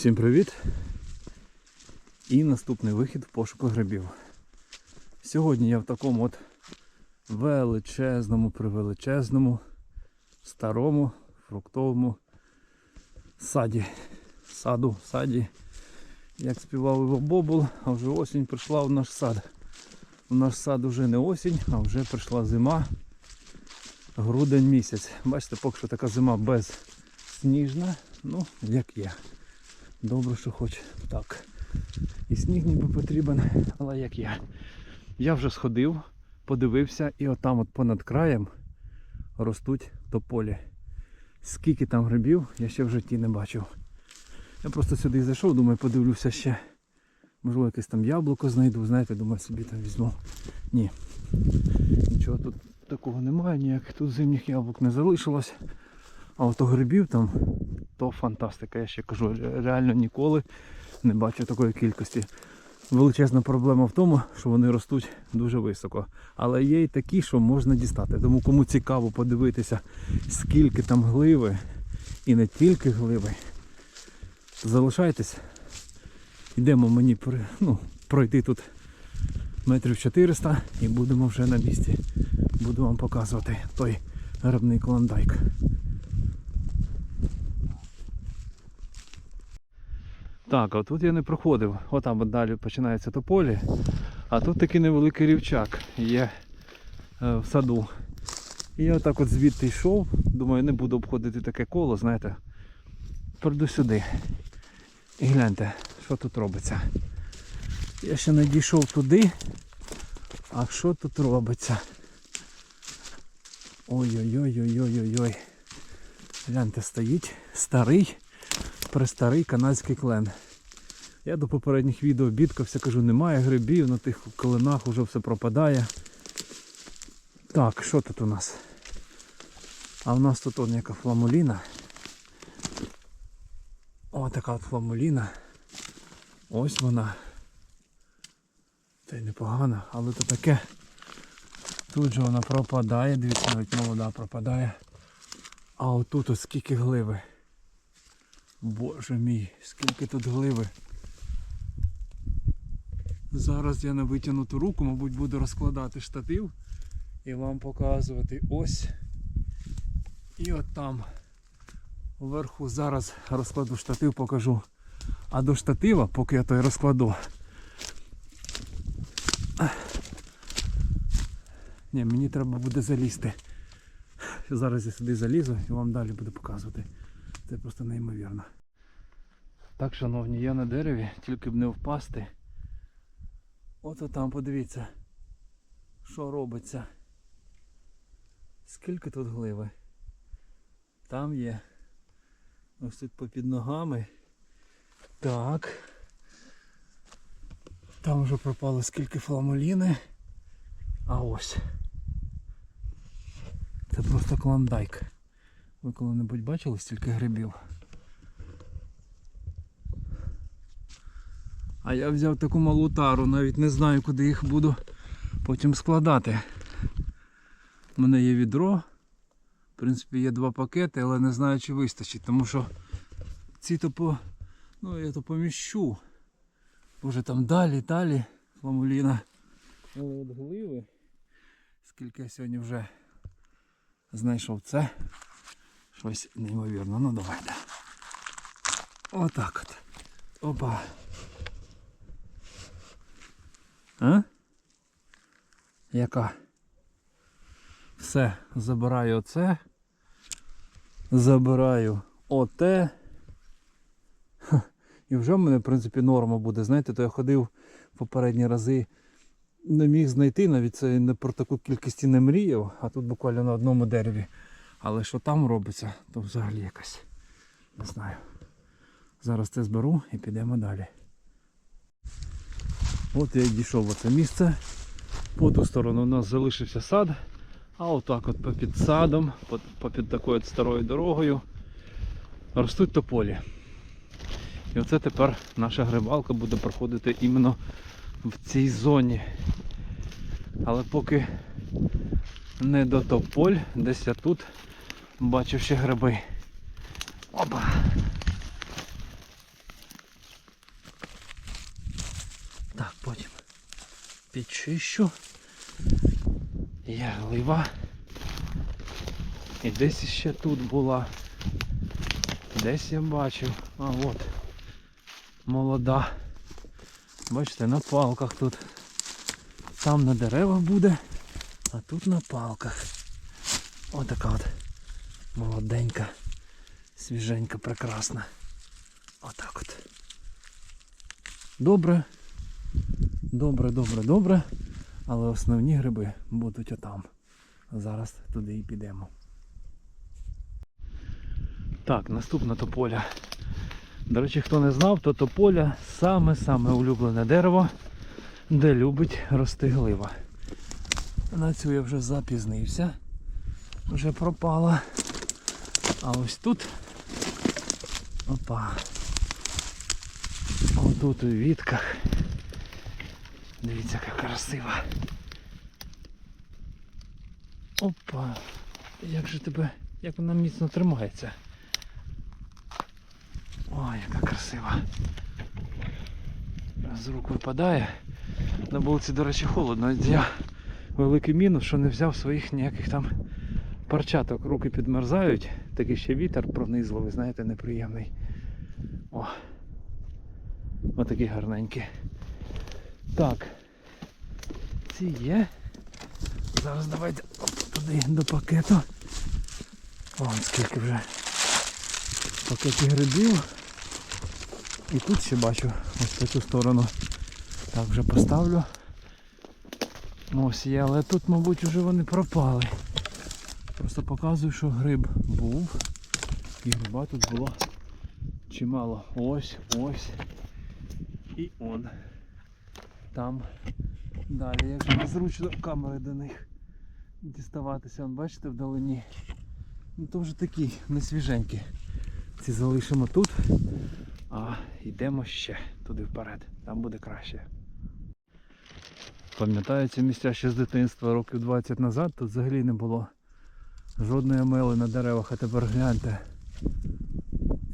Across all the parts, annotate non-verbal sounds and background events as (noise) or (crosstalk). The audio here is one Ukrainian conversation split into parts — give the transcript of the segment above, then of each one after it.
Всім привіт! І наступний вихід в пошуку грибів. Сьогодні я в такому от величезному, превеличезному, старому фруктовому саді. Саду, саді. Як співав Іво Бобул, а вже осінь прийшла в наш сад. У наш сад вже не осінь, а вже прийшла зима. Грудень місяць. Бачите, поки що така зима безсніжна, ну, як є. Добре, що хоч так. І сніг ніби потрібен, але як я. Я вже сходив, подивився і отам от понад краєм ростуть тополі. Скільки там грибів, я ще в житті не бачив. Я просто сюди зайшов, думаю, подивлюся ще. Можливо, якесь там яблуко знайду, знаєте, думаю, собі там візьму. Ні. Нічого тут такого немає, ніяких тут зимніх яблук не залишилось. А ото грибів там то фантастика. Я ще кажу, реально ніколи не бачу такої кількості. Величезна проблема в тому, що вони ростуть дуже високо. Але є і такі, що можна дістати. Тому кому цікаво подивитися, скільки там гливи, і не тільки гливи, залишайтесь. Йдемо мені ну, пройти тут метрів 400 і будемо вже на місці. Буду вам показувати той грибний клондайк. Так, а тут я не проходив. Отам от далі починається тополі. А тут такий невеликий рівчак є е, в саду. І я отак от звідти йшов. Думаю, не буду обходити таке коло, знаєте. Прийду сюди. І гляньте, що тут робиться. Я ще не дійшов туди. А що тут робиться? Ой-ой-ой-ой-ой-ой-ой. Гляньте, стоїть старий, престарий канадський клен. Я до попередніх відео бідкався, кажу, немає грибів, на тих кленах вже все пропадає. Так, що тут у нас? А в нас тут он яка фламуліна. О, така от фламуліна. Ось вона. Та й непогана, але то таке. Тут же вона пропадає, дивіться, навіть молода пропадає. А отут ось скільки гливи. Боже мій, скільки тут гливи. Зараз я на витягнуту руку, мабуть, буду розкладати штатив і вам показувати ось. І от там вверху зараз розкладу штатив, покажу. А до штатива, поки я той розкладу. Ні, мені треба буде залізти. Зараз я сюди залізу і вам далі буду показувати. Це просто неймовірно. Так, шановні, я на дереві, тільки б не впасти. От там, подивіться, що робиться. Скільки тут гливи. Там є. Ось тут попід ногами. Так. Там вже пропало скільки фламуліни. А ось. Це просто клондайк. Ви коли-небудь бачили стільки грибів? А я взяв таку малу тару, навіть не знаю, куди їх буду потім складати. У мене є відро. В принципі, є два пакети, але не знаю, чи вистачить, тому що ці то по... Ну, я то поміщу. Боже, там далі, далі, фламуліна. Але от гливи. Скільки я сьогодні вже знайшов це. Щось неймовірно. Ну давайте. Отак от. Опа. А? Яка? Все, забираю оце. Забираю оте. І вже в мене, в принципі, норма буде. Знаєте, то я ходив попередні рази, не міг знайти, навіть це не про таку кількість і не мріяв, а тут буквально на одному дереві. Але що там робиться, то взагалі якось. Не знаю. Зараз це зберу і підемо далі. От я дійшов в це місце. По ту сторону у нас залишився сад. А отак от попід садом, попід такою старою дорогою ростуть тополі. І оце тепер наша грибалка буде проходити іменно в цій зоні. Але поки не до тополь, десь я тут Бачу ще гриби. Опа! Так, потім підчищу. Яглива. І десь ще тут була. Десь я бачив. А от молода. Бачите, на палках тут. Там на деревах буде, а тут на палках. Отака от молоденька, свіженька, прекрасна. Отак от. Добре. Добре, добре, добре. Але основні гриби будуть отам. Зараз туди і підемо. Так, наступна тополя. До речі, хто не знав, то тополя саме-саме улюблене дерево, де любить рости глива. На цю я вже запізнився. Вже пропала. А ось тут. Опа. Отут у вітках. Дивіться, яка красива. Опа. Як же тебе, як вона міцно тримається. Ой, яка красива. З рук випадає. На вулиці, до речі, холодно. Я великий мінус, що не взяв своїх ніяких там парчаток. Руки підмерзають. Такий ще вітер пронизливий, знаєте, неприємний. О. Отакі гарненькі. Так. Ці є. Зараз давайте оп, туди до пакету. Вон скільки вже пакетів грибів. І тут ще бачу, ось цю сторону. Так вже поставлю. Ось є, але тут, мабуть, вже вони пропали. Просто показую, що гриб був. І гриба тут було чимало. Ось, ось. І он. Там. Далі, як незручно камери до них діставатися. Вон, бачите, вдалині. Ну то вже такі, не свіженькі. Ці залишимо тут, а йдемо ще туди вперед. Там буде краще. Пам'ятаю ці місця ще з дитинства років 20 назад, тут взагалі не було жодної амели на деревах, а тепер гляньте.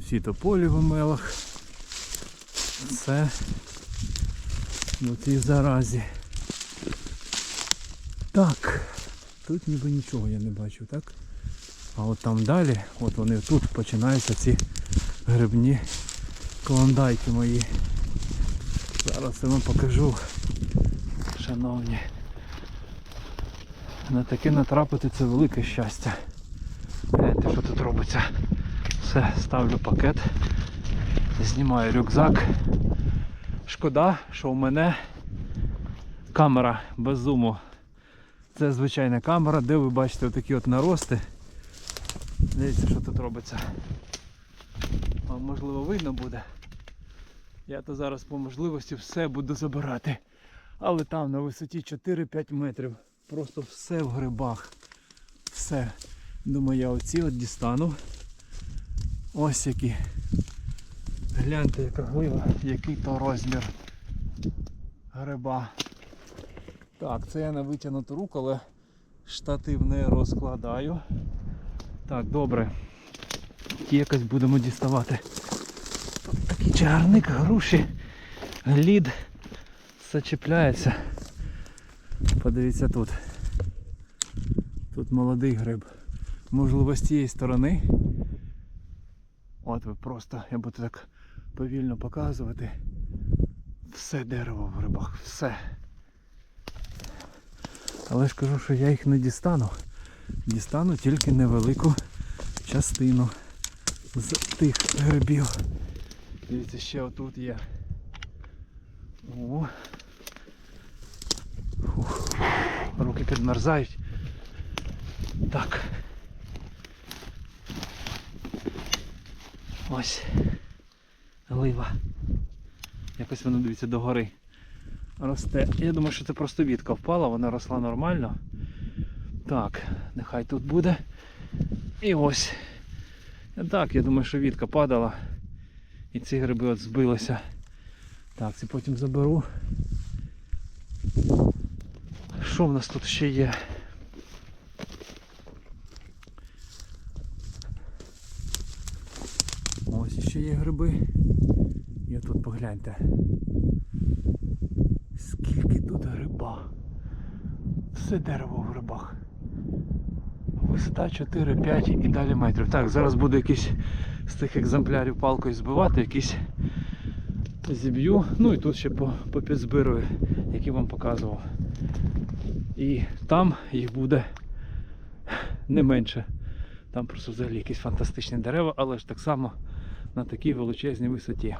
Всі тополі в амелах. Це в цій заразі. Так, тут ніби нічого я не бачу, так? А от там далі, от вони тут починаються ці грибні клондайки мої. Зараз я вам покажу, шановні. На таке натрапити це велике щастя. Гляньте, що тут робиться. Все, ставлю пакет, знімаю рюкзак. Шкода, що у мене камера без зуму. Це звичайна камера, де ви бачите отакі от нарости. Дивіться, що тут робиться. Вам можливо видно буде. Я то зараз по можливості все буду забирати. Але там на висоті 4-5 метрів. Просто все в грибах. Все. Думаю, я оці от дістану. Ось які. Гляньте, яка глива, який то розмір гриба. Так, це я на витягнуту руку, але штатив не розкладаю. Так, добре. Ті якось будемо діставати. Такий чагарник, груші, глід. Все чіпляється. Подивіться тут. Тут молодий гриб. Можливо, з тієї сторони. От ви просто, я буду так повільно показувати. Все дерево в грибах, все. Але ж кажу, що я їх не дістану. Дістану тільки невелику частину з тих грибів. Дивіться, ще отут є. О. Руки підмерзають. Так. Ось. Глива. Якось воно дивіться догори. Росте. Я думаю, що це просто вітка впала, вона росла нормально. Так, нехай тут буде. І ось. Так, я думаю, що вітка падала. І ці гриби от збилися. Так, це потім заберу. Що в нас тут ще є? Ось ще є гриби. І тут погляньте. Скільки тут гриба. все дерево в грибах. Висота 4-5 і далі метрів. Так, зараз буду якийсь з тих екземплярів палкою збивати, якийсь зіб'ю. Ну і тут ще по, попідзбирую, які вам показував. І там їх буде не менше. Там просто взагалі якісь фантастичні дерева, але ж так само на такій величезній висоті.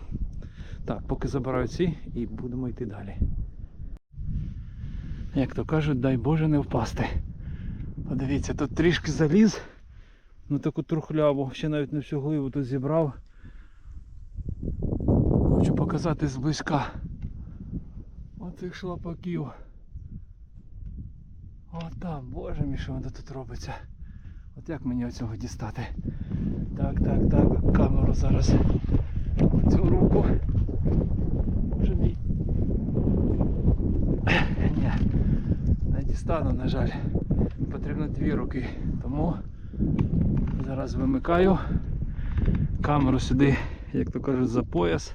Так, поки забираю ці і будемо йти далі. Як то кажуть, дай Боже не впасти. Подивіться, тут трішки заліз на таку трухляву, ще навіть не всю гливу тут зібрав. Хочу показати зблизька оцих шлапаків. О там, боже мій, що воно тут робиться. От як мені оцього дістати? Так, так, так, камеру зараз. Оцю руку. Боже мій. Ні, не дістану, на жаль. Потрібно дві руки. Тому зараз вимикаю камеру сюди, як то кажуть, за пояс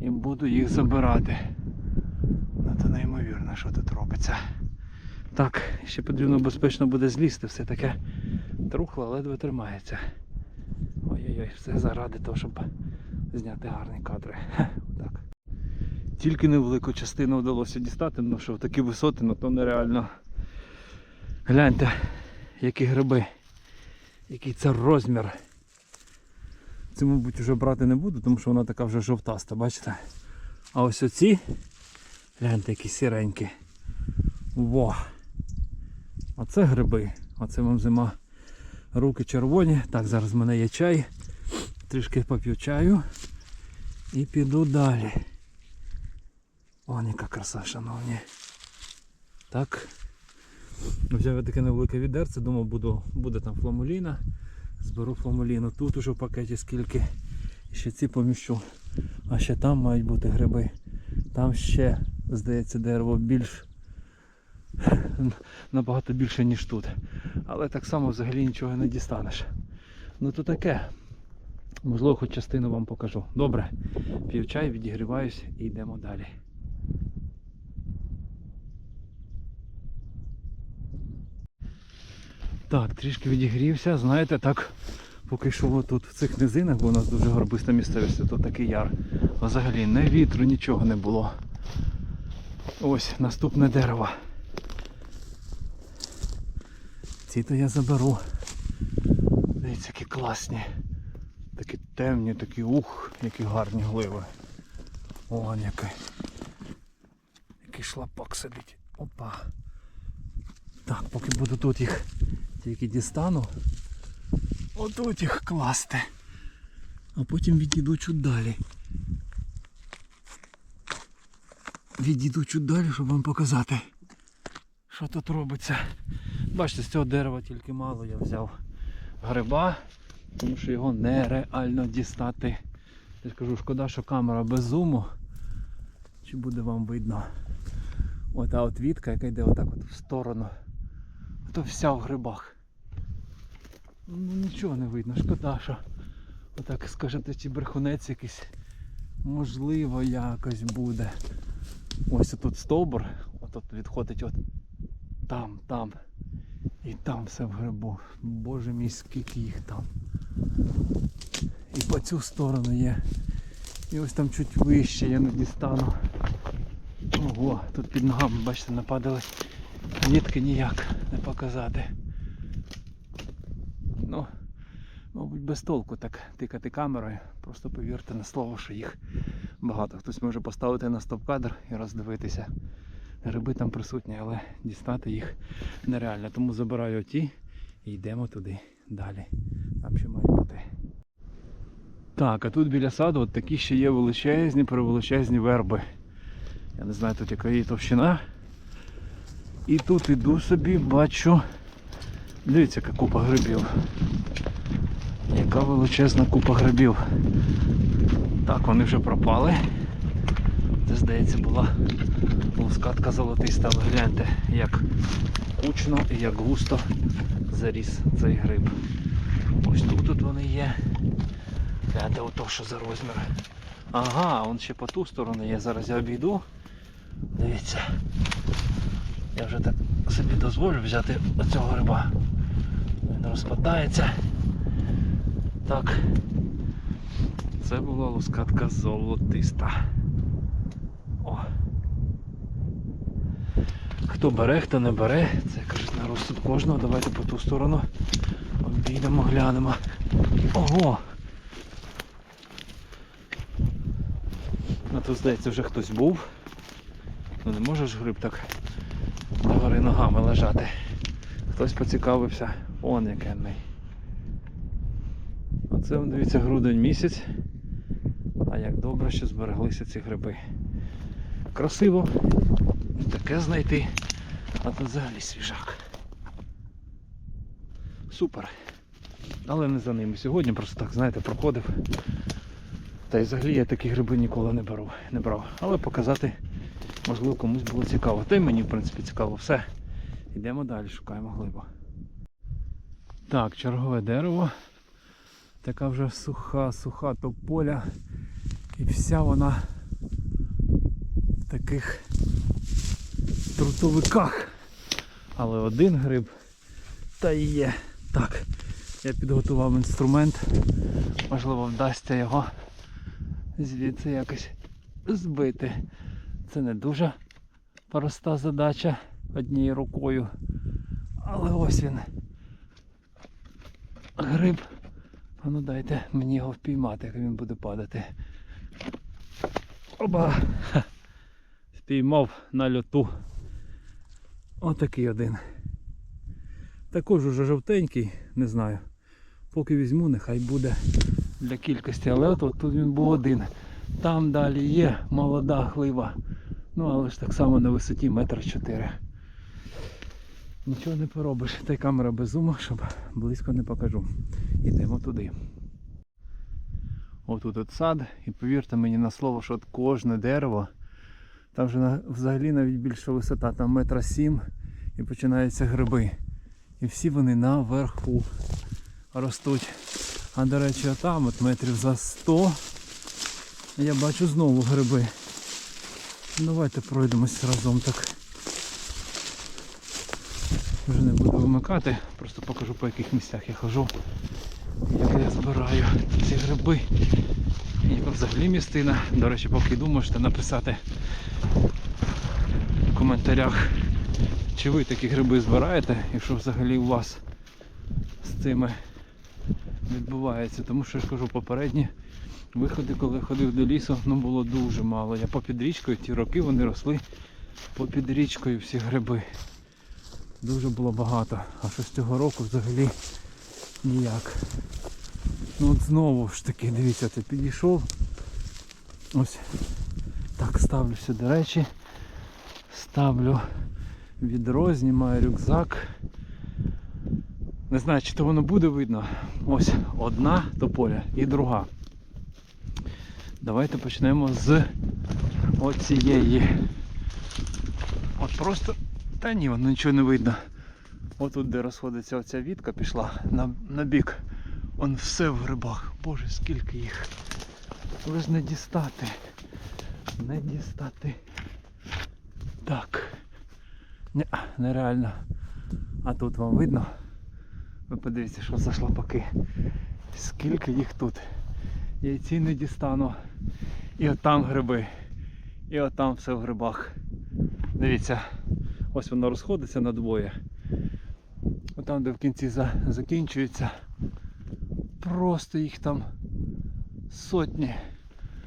і буду їх забирати. Ну то неймовірно, що тут робиться. Так, ще потрібно безпечно буде злізти, все таке трухло, ледве тримається. Ой-ой-ой, все заради того, щоб зняти гарні кадри. Так. Тільки невелику частину вдалося дістати, тому що в такі висоти, ну то нереально. Гляньте, які гриби, який це розмір. Це, мабуть, вже брати не буду, тому що вона така вже жовтаста, бачите? А ось оці, гляньте, які сіренькі. Во! Оце гриби. Оце вам зима. Руки червоні. Так, зараз в мене є чай. Трішки поп'ю чаю. І піду далі. О, яка краса, шановні. Так. Взяв я таке невелике відерце, думав, буду, буде там фламуліна. Зберу фламуліну. Тут уже в пакеті скільки. Ще ці поміщу. А ще там мають бути гриби. Там ще, здається, дерево більш (laughs) набагато більше, ніж тут. Але так само взагалі нічого не дістанеш. Ну то таке. Можливо, хоч частину вам покажу. Добре, п'ю чай, відігріваюсь і йдемо далі. Так, трішки відігрівся, знаєте, так поки йшов тут в цих низинах, бо у нас дуже горбиста місцевість, тут такий яр. Взагалі не вітру, нічого не було. Ось наступне дерево. Ці то я заберу. Дивіться, які класні. Такі темні, такі ух, які гарні гливи. О, який. Який шлапок сидить. Опа. Так, поки буду тут їх тільки дістану. Отут їх класти. А потім відійду чуть далі. Відійду чуть далі, щоб вам показати, що тут робиться. Бачите, з цього дерева тільки мало я взяв гриба, тому що його нереально дістати. Я ж кажу, шкода, що камера без зуму. Чи буде вам видно? Ота от вітка, яка йде отак от в сторону. То вся в грибах. Ну нічого не видно, шкода, що отак скажете, чи брехунець якийсь можливо якось буде. Ось тут стовбур, отут відходить от там, там. І там все в грибу. Боже мій, скільки їх там. І по цю сторону є. І ось там чуть вище я не дістану. Ого, тут під ногами, бачите, нападали. Нітки ніяк не показати. Ну, мабуть, без толку так тикати камерою. Просто повірте на слово, що їх багато. Хтось може поставити на стоп-кадр і роздивитися. Гриби там присутні, але дістати їх нереально. Тому забираю ті і йдемо туди далі. Там ще має бути. Так, а тут біля саду от такі ще є величезні, превеличезні верби. Я не знаю тут яка її товщина. І тут іду собі, бачу. Дивіться, яка купа грибів. Яка величезна купа грибів. Так, вони вже пропали. Це здається була лускатка золотиста. Але гляньте, як кучно і як густо заріс цей гриб. Ось тут тут вони є. Гляньте ото що за розмір. Ага, он ще по ту сторону є. Зараз я обійду. Дивіться. Я вже так собі дозволю взяти оцього гриба. Він розпадається. Так. Це була лускатка золотиста. О. Хто бере, хто не бере, це кажуть на розсуд кожного. Давайте по ту сторону обійдемо, глянемо. Ого! А тут, здається, вже хтось був. Ну не може ж гриб так догори ногами лежати. Хтось поцікавився. Он якенний. Оце, дивіться, грудень місяць. А як добре, що збереглися ці гриби. Красиво таке знайти. А тут взагалі свіжак. Супер. Але не за ними сьогодні, просто так, знаєте, проходив. Та й взагалі я такі гриби ніколи не беру, не брав. Але показати, можливо, комусь було цікаво. Та й мені, в принципі, цікаво. Все. Йдемо далі, шукаємо глибу. Так, чергове дерево. Така вже суха, суха тополя. І вся вона в таких трутовиках. Але один гриб та й є. Так, я підготував інструмент. Можливо, вдасться його звідси якось збити. Це не дуже проста задача однією рукою. Але ось він. Гриб. А ну дайте мені його впіймати, як він буде падати. Оба! Ха. Спіймав на льоту. Отакий один. Також уже жовтенький, не знаю. Поки візьму, нехай буде для кількості. Але от, от тут він був один. Там далі є молода глива. Ну але ж так само на висоті метр чотири. Нічого не поробиш. Та й камера без зуму, щоб близько не покажу. Йдемо туди. Отут от сад, і повірте мені на слово, що от кожне дерево, там вже взагалі навіть більша висота, там метра сім і починаються гриби. І всі вони наверху ростуть. А до речі, там от метрів за 100 я бачу знову гриби. Давайте пройдемось разом так. Вже не буду вимикати, просто покажу по яких місцях я хожу. Як я збираю ці гриби. Взагалі містина. До речі, поки йду, можете написати в коментарях, чи ви такі гриби збираєте і що взагалі у вас з цими відбувається. Тому що я ж кажу, попередні виходи, коли ходив до лісу, ну було дуже мало. Я попід річкою, ті роки вони росли попід річкою всі гриби. Дуже було багато. А що з цього року взагалі ніяк. Ну от знову ж таки, дивіться, ти підійшов. Ось так ставлю сюди речі. Ставлю відро, знімаю рюкзак. Не знаю, чи то воно буде видно. Ось одна тополя і друга. Давайте почнемо з оцієї. От просто. Та ні, воно нічого не видно. Отут, де розходиться оця вітка, пішла на, на бік. Он все в грибах. Боже, скільки їх. Ви ж не дістати. Не дістати. Так. Ні, нереально. А тут вам видно? Ви подивіться, що за шлапаки. Скільки їх тут. Яйці не дістану. І отам гриби. І отам все в грибах. Дивіться, ось воно розходиться на двоє. Отам, де в кінці закінчується. Просто їх там сотні.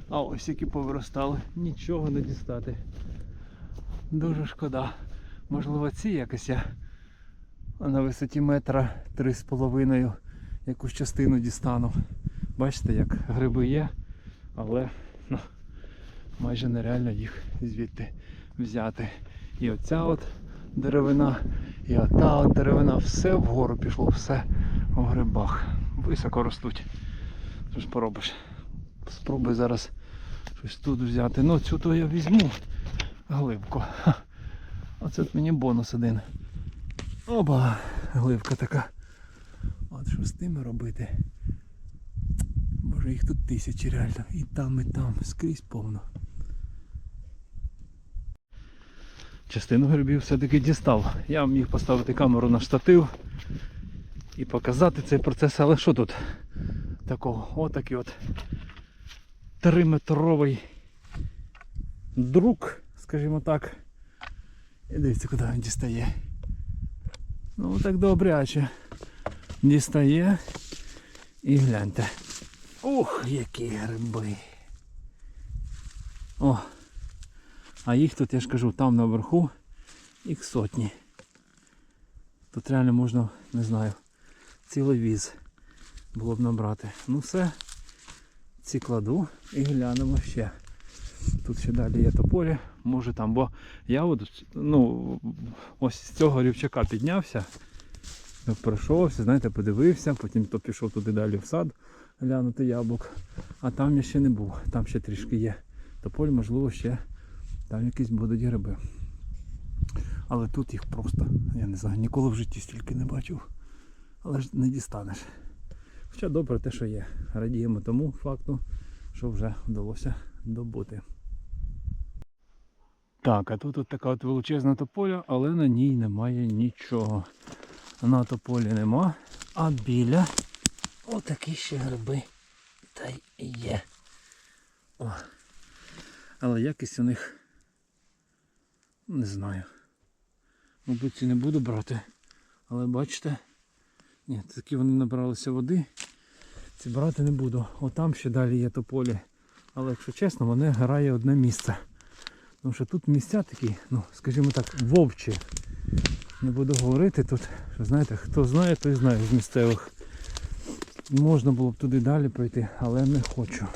А ось які повиростали. Нічого не дістати. Дуже шкода. Можливо, ці якось я на висоті метра три з половиною якусь частину дістану. Бачите, як гриби є, але ну, майже нереально їх звідти взяти. І оця от деревина, і ота от деревина, все вгору пішло, все в грибах. Високо ростуть. Що ж поробиш? Спробуй зараз щось тут взяти. Ну цю то я візьму глибку. Оце от мені бонус один. Оба, гливка така. От що з тими робити? Боже, їх тут тисячі реально. І там, і там, скрізь повно. частину грибів все-таки дістав. Я міг поставити камеру на штатив і показати цей процес, але що тут такого? Отакий от триметровий друк, скажімо так. І дивіться, куди він дістає. Ну так добряче. Дістає. І гляньте. Ух, які гриби. О! А їх тут, я ж кажу, там наверху їх сотні. Тут реально можна, не знаю, цілий віз було б набрати. Ну все, ці кладу і глянемо ще. Тут ще далі є тополі, може там, бо я от, ну, ось з цього рівчака піднявся, пройшовся, знаєте, подивився, потім то пішов туди далі в сад глянути яблук. А там я ще не був, там ще трішки є. Тополь, можливо, ще там якісь будуть гриби. Але тут їх просто, я не знаю, ніколи в житті стільки не бачив. Але ж не дістанеш. Хоча добре те, що є. Радіємо тому факту, що вже вдалося добути. Так, а тут от така от величезна тополя, але на ній немає нічого. На тополі нема, а біля отакі ще гриби та й є. О. Але якість у них не знаю. Мабуть, ці не буду брати. Але бачите, ні, такі вони набралися води. Ці брати не буду. Отам ще далі є тополі. Але якщо чесно, вони грає одне місце. Тому що тут місця такі, ну, скажімо так, вовчі. Не буду говорити тут, що знаєте, хто знає, той знає з місцевих. Можна було б туди далі пройти, але не хочу.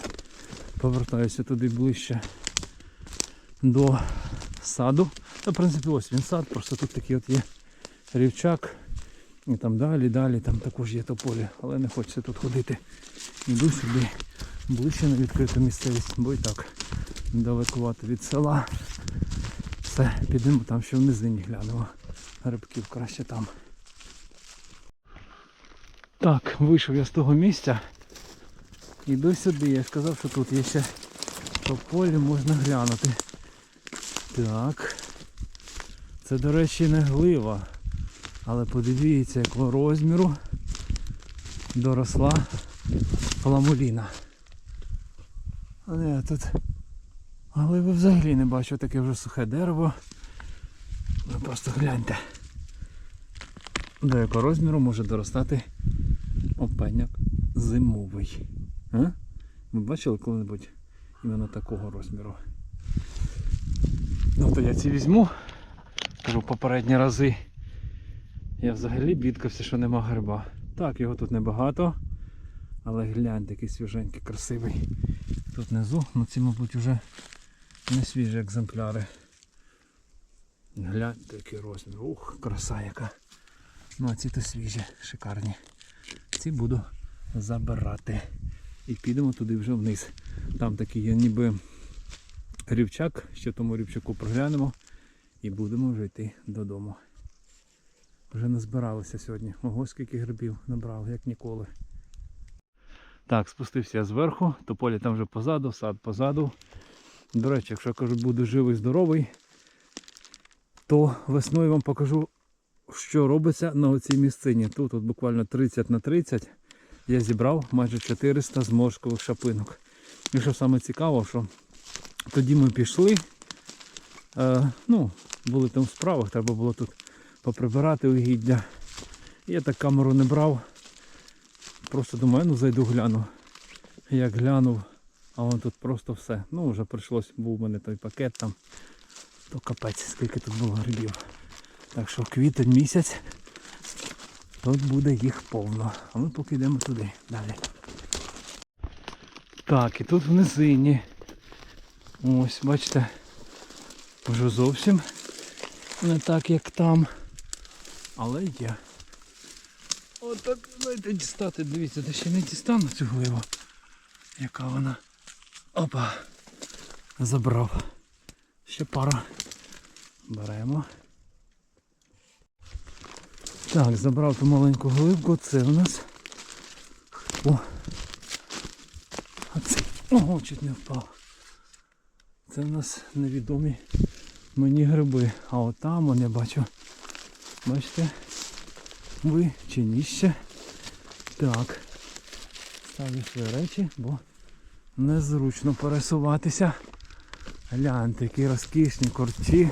Повертаюся туди ближче до саду. Та, в принципі, ось він сад, просто тут такий от є рівчак. І там далі, далі, там також є тополі, але не хочеться тут ходити. Йду сюди ближче на відкриту місцевість, бо і так далекувато від села. Все, підемо там ще в низині глянемо. Грибків краще там. Так, вийшов я з того місця. Іду сюди, я сказав, що тут є ще тополі, можна глянути. Так. Це, до речі, не глива. Але подивіться, якого розміру доросла фламуліна. А не, тут гливи взагалі не бачу, таке вже сухе дерево. Ви просто гляньте. До якого розміру може доростати опеняк зимовий. А? Ви бачили коли-небудь іменно такого розміру? Ну то я ці візьму. Кажу попередні рази. Я взагалі бідкався, що нема гриба. Так, його тут небагато. Але гляньте, який свіженький, красивий. Тут внизу, ну ці, мабуть, вже не свіжі екземпляри. Гляньте, який розмір. Ух, краса яка. Ну а ці то свіжі, шикарні. Ці буду забирати. І підемо туди вже вниз. Там такий є ніби рівчак, ще тому рівчаку проглянемо і будемо вже йти додому. Вже назбиралися сьогодні. Ого, скільки грибів набрав, як ніколи. Так, спустився я зверху, тополі там вже позаду, сад позаду. До речі, якщо я кажу, буду живий, здоровий, то весною вам покажу, що робиться на оцій місцині. Тут от буквально 30 на 30 я зібрав майже 400 зморшкових шапинок. І що саме цікаво, що тоді ми пішли, е, ну, були там в справах, треба було тут поприбирати угіддя. Я так камеру не брав. Просто думаю, ну зайду гляну. Як глянув, а вон тут просто все. Ну вже прийшлось, був у мене той пакет там. То капець, скільки тут було грибів. Так що квітень місяць. Тут буде їх повно. А ми поки йдемо туди далі. Так, і тут в низині. Ось, бачите, вже зовсім не так, як там. Але є. Отак, знаєте, дістати, дивіться, де ще не дістану цю гливу. Яка вона. Опа. Забрав. Ще пара. Беремо. Так, забрав ту маленьку гливку, це у нас. О! А це... Ого, чуть не впав. Це у нас невідомі мені гриби. А от там я бачу. Бачите? Ви чи ні ще? Так. Ставлю свої речі, бо незручно пересуватися. Гляньте, які розкішні корчі.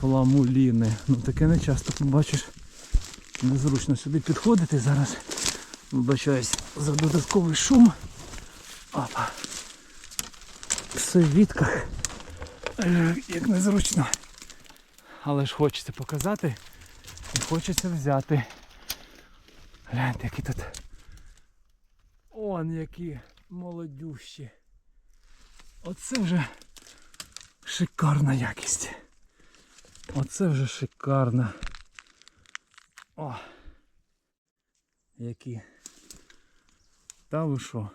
Фламуліни. Ну таке не часто побачиш. Незручно сюди підходити зараз. Вибачаюсь за додатковий шум. Опа. Все в вітках. Як незручно. Але ж хочеться показати і хочеться взяти. Гляньте, які тут. Он які молодющі. Оце вже шикарна якість. Оце вже шикарна. О! Які. Та ви що?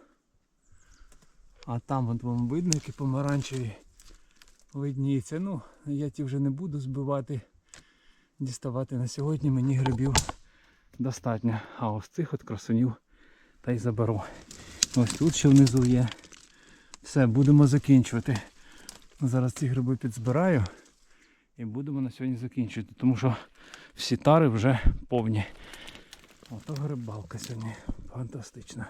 А там от вам видно, які помаранчеві видніється. Ну, я ті вже не буду збивати, діставати на сьогодні. Мені грибів достатньо. А ось цих от красунів та й заберу. Ось тут ще внизу є. Все, будемо закінчувати. Зараз ці гриби підзбираю і будемо на сьогодні закінчувати, тому що всі тари вже повні. Ото грибалка сьогодні. Фантастична.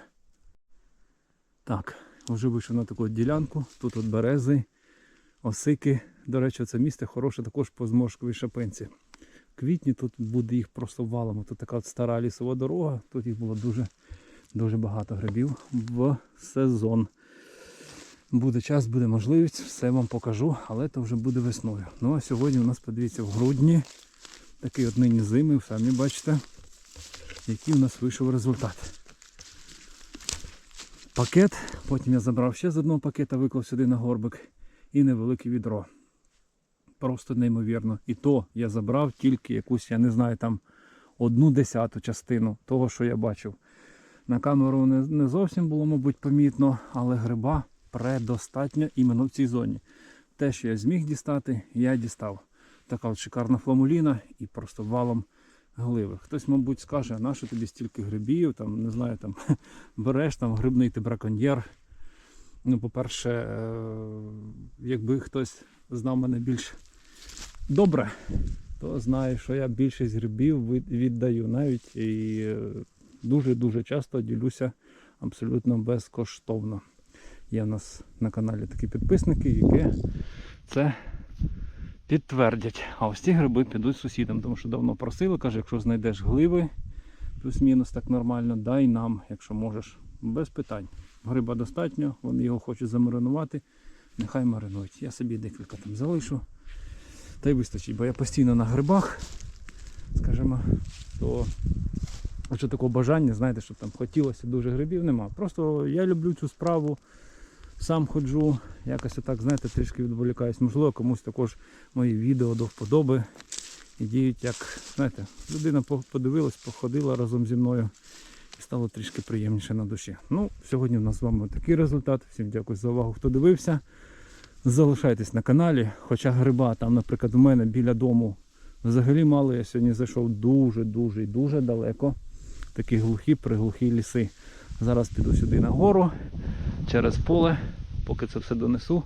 Так, вже вийшов на таку ділянку. Тут от берези, осики. До речі, це місце хороше також по зморшковій шапинці. В квітні тут буде їх просто валом. Тут така от стара лісова дорога, тут їх було дуже, дуже багато грибів в сезон. Буде час, буде можливість, все вам покажу, але то вже буде весною. Ну а сьогодні у нас, подивіться, в грудні такий от нині зими, самі бачите, який у нас вийшов результат. Пакет, потім я забрав ще з одного пакета, виклав сюди на горбик і невелике відро. Просто неймовірно. І то я забрав тільки якусь, я не знаю, там одну десяту частину того, що я бачив. На камеру не, не зовсім було, мабуть, помітно, але гриба предостатньо іменно в цій зоні. Те, що я зміг дістати, я дістав. Така от шикарна фламуліна і просто валом гливи. Хтось, мабуть, скаже, а нащо тобі стільки грибів, там, не знаю, там (laughs) береш там грибний ти браконьєр. Ну, по-перше, е, якби хтось знав мене більш добре, то знає, що я більшість грибів віддаю навіть і е, дуже-дуже часто ділюся абсолютно безкоштовно. Є в нас на каналі такі підписники, які це підтвердять. А ось ці гриби підуть сусідам, тому що давно просили, каже, якщо знайдеш гливи, плюс-мінус так нормально, дай нам, якщо можеш, без питань. Гриба достатньо, вони його хочуть замаринувати, нехай маринують. Я собі декілька там залишу. Та й вистачить, бо я постійно на грибах, скажімо, то що такого бажання, знаєте, щоб там хотілося дуже грибів, нема. Просто я люблю цю справу, сам ходжу, якось отак, знаєте, трішки відволікаюсь. Можливо, комусь також мої відео до вподоби і діють як, знаєте, людина подивилась, походила разом зі мною стало трішки приємніше на душі. Ну, сьогодні в нас з вами такий результат. Всім дякую за увагу, хто дивився. Залишайтесь на каналі, хоча гриба там, наприклад, у мене біля дому взагалі мало. Я сьогодні зайшов дуже-дуже і дуже далеко. Такі глухі, приглухі ліси. Зараз піду сюди на гору, через поле, поки це все донесу,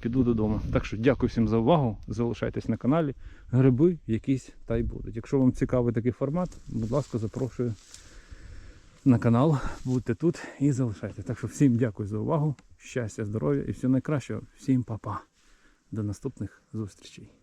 піду додому. Так що дякую всім за увагу. Залишайтесь на каналі. Гриби якісь та й будуть. Якщо вам цікавий такий формат, будь ласка, запрошую на канал. Будьте тут і залишайте. Так що всім дякую за увагу. Щастя, здоров'я і всього найкращого. Всім па-па. До наступних зустрічей.